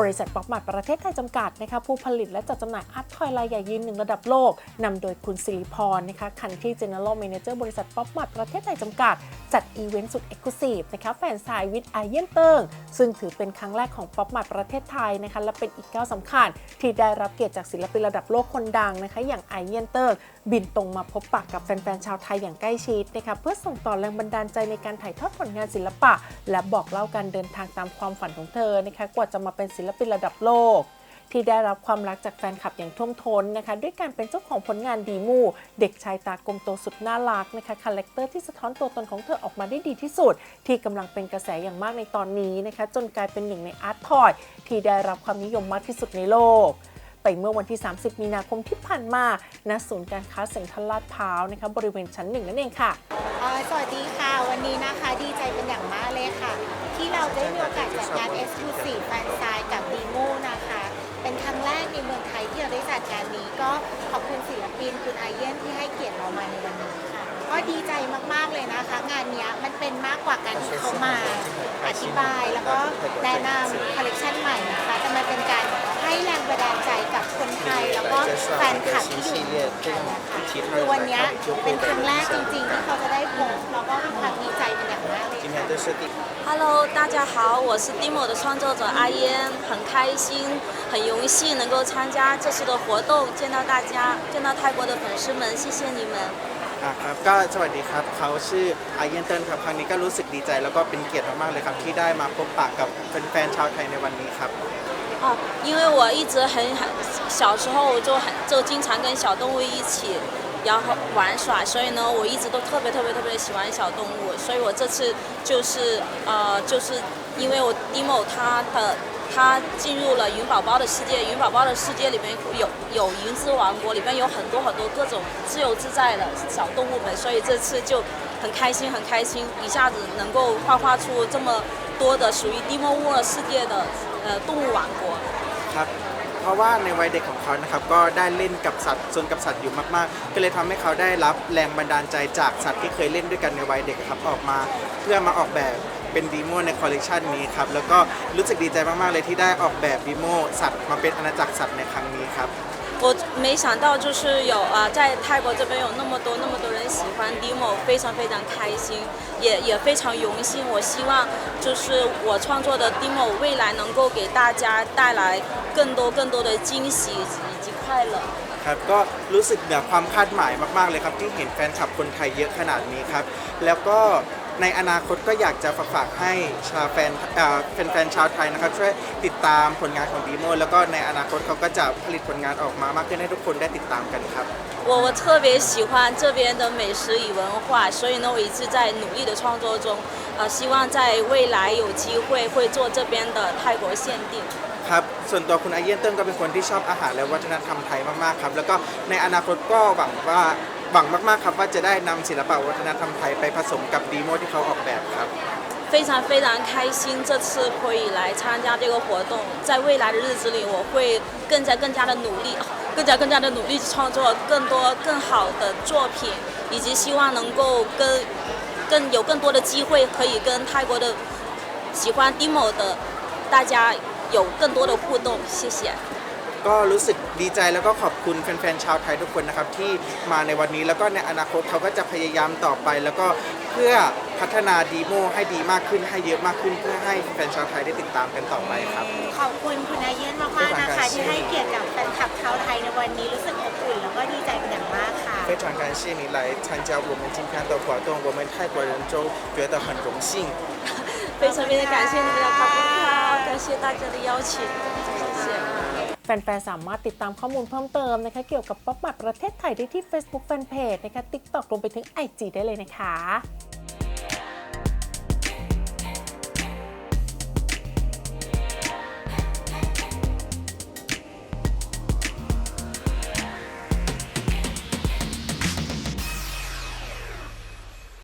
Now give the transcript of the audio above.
บริษัทป๊อปมาร์ทประเทศไทยจำกัดนะคะผู้ผลิตและจัดจำหน่ายอาร์ตทอยรายใหญ่ยืนหนึ่งระดับโลกนำโดยคุณสิริพรนะคะคันที่ General Manager บริษัทป๊อปมาร์ทประเทศไทยจำกัด จัดอีเวนต์สุดเอ็กซ์คลูซีฟนะคะแฟนสายวิดไอเยนเติง ซึ่งถือเป็นครั้งแรกของป๊อปมาร์ประเทศไทยนะคะและเป็นอีกก้าวสำคัญ ที่ได้รับเกียรติจากศิลปินระดับโลกคนดังนะคะอย่างไอเยนเติง บินตรงมาพบปะกับแฟนๆชาวไทยอย่างใกล้ชิดนะคะเพื่อส่งต่อแรงบันดาลใจในการถ่ายทอดผลงานศิลปะ และบอกเล่าการเดินทางตามความฝันของเธอนะคะกว่าจะมาเป็นศิลปินระดับโลก ที่ได้รับความรักจากแฟนคลับอย่างท่วมท้นนะคะ ด้วยการเป็นเจ้าของผลงานดีมู เด็กชายตากลมโตสุดน่ารักนะคะคาแรคเตอร์ที่สะท้อนตัวตนของเธอออกมาได้ดีที่สุด ที่กำลังเป็นกระแสอย่างมากในตอนนี้นะคะ จนกลายเป็นหนึ่งในอาร์ตทอยที่ได้รับความนิยมมากที่สุดในโลกไปเมื่อวันที่ 30 มีนาคมที่ผ่านมาณศูนย์การค้าเซ็นทรัลลาดพร้าวนะคะบริเวณชั้นหนึ่งนั่นเองค่ะ สวัสดีค่ะ วันนี้นะคะดีใจเป็นอย่างมากเลยค่ะ ที่เราได้มีโอกาสจัดงาน e x c l u ก็ขอบคุณศิลปินคุณไอเย็นที่ให้เกียรติเรามาในวันนี้ค่ะ ก็ดีใจมากๆเลยนะคะ งานเนี้ยมันเป็นมากกว่าการที่เขามาอธิบาย แล้วก็แนะนำคอลเลคชันใหม่นะคะแต่มันเป็นการให้แรงบันดาลใจกับคนไทยแล้วก็แฟนคลับที่อยู่ในเมืองไทยนะคะคือวันเนี้ยเป็นครั้งแรกจริงๆ ที่เขาจะได้พบแล้วก็มีความดีใจเป็นอย่างมากเลย 今 ค่ะ 天这是第 Hello，大家好，我是 Dimo 的创作者阿烟，很开心，很荣幸能够参加这次的活动，见到大家，见到泰国的粉丝们，谢谢你们。 อ่าครับก็สวัสดีครับเขาชื่ออาเยนเตินครับครั้งนี้ก็รู้สึกดีใจแล้วก็เป็นเกียรติมากๆเลยครับที่ได้มาพบปะกับแฟนๆชาวไทยในวันนี้ครับ 啊，因为我一直很很小时候我就很就经常跟小动物一起，然后玩耍，所以呢，我一直都特别特别特别喜欢小动物，所以我这次就是呃，就是因为我 Dimo 他的他进入了云宝宝的世界，云宝宝的世界里面有有云之王国，里面有很多很多各种自由自在的小动物们，所以这次就很开心很开心，一下子能够画画出这么多的属于 Dimo 世界的 เอ่อตู้วางกัว ครับ เพราะว่าในวัยเด็กของเขานะครับก็ได้เล่นกับสัตว์ส่วนกับสัตว์อยู่มากๆ ก็เลยทำให้เขาได้รับแรงบันดาลใจจากสัตว์ที่เคยเล่นด้วยกันในวัยเด็กครับออกมา เพื่อมาออกแบบเป็นดีโมในคอลเลกชันนี้ครับแล้วก็รู้สึกดีใจมากๆเลยที่ได้ออกแบบดีโมสัตว์มาเป็นอาณาจักรสัตว์ในครั้งนี้ครับ 我没想到就是有啊、在泰国这边有那么多那么多人喜欢 Dimo，非常非常开心，也也非常荣幸。我希望就是我创作的 Dimo 未来能够给大家带来更多更多的惊喜以及快乐。 ครับก็รู้สึกเหนือความคาดหมายมาก ๆ เลยครับ ที่เห็นแฟนคลับคนไทยเยอะขนาดนี้ครับ แล้วก็ ในอนาคตก็อยากจะฝากฝากให้ชาวแฟนเอ่อแฟนๆชาวไทยนะครับ ช่วยติดตามผลงานของดีโมแล้วก็ในอนาคตเขาก็จะผลิตผลงานออกมามากขึ้นให้ทุกคนได้ติดตามกันครับ 我我特别喜欢这边的美食与文化，所以呢，我一直在努力的创作中，呃，希望在未来有机会会做这边的泰国限定。 ครับ ส่วนตัวคุณอาเยียนเติ้งก็เป็นคนที่ชอบอาหารและวัฒนธรรมไทยมาก ๆ ครับ แล้วก็ในอนาคตก็หวังว่า หวังมาก ๆ ครับว่าจะได้นำศิลปะวัฒนธรรมไทยไปผสมกับดีโมที่เขาออกแบบครับ 非常非常开心，这次可以来参加这个活动。在未来的日子里，我会更加更加的努力，更加更加的努力去创作更多更好的作品，以及希望能够跟更有更多的机会可以跟泰国的喜欢 Dimo 的大家有更多的互动。谢谢。 ก็รู้สึกดีใจแล้วก็ขอบคุณแฟนๆชาวไทยทุกคนนะครับที่มาในวันนี้แล้วก็ในอนาคตเขาก็จะพยายามต่อไป แล้วก็เพื่อพัฒนาดีโมให้ดีมากขึ้นให้เยอะมากขึ้น เพื่อให้แฟนๆชาวไทยได้ติดตามกันต่อไปครับ ขอบคุณคุณไอเย่นมากๆนะคะ ที่ให้เกียรติกับแฟนคลับชาวไทยในวันนี้รู้สึกอบอุ่นแล้วก็ดีใจเป็นอย่างมากค่ะ 非常感谢你来参加我们今天的活动，我们泰国人都觉得很荣幸。非常非常感谢你们的考虑感谢大家的邀请，谢谢。 แฟนๆ สามารถติดตามข้อมูลเพิ่มเติมนะคะ เกี่ยวกับป๊อปมาร์ทประเทศไทยได้ที่ Facebook Fanpage นะคะ TikTok รวมไปถึง IG ได้เลยนะคะ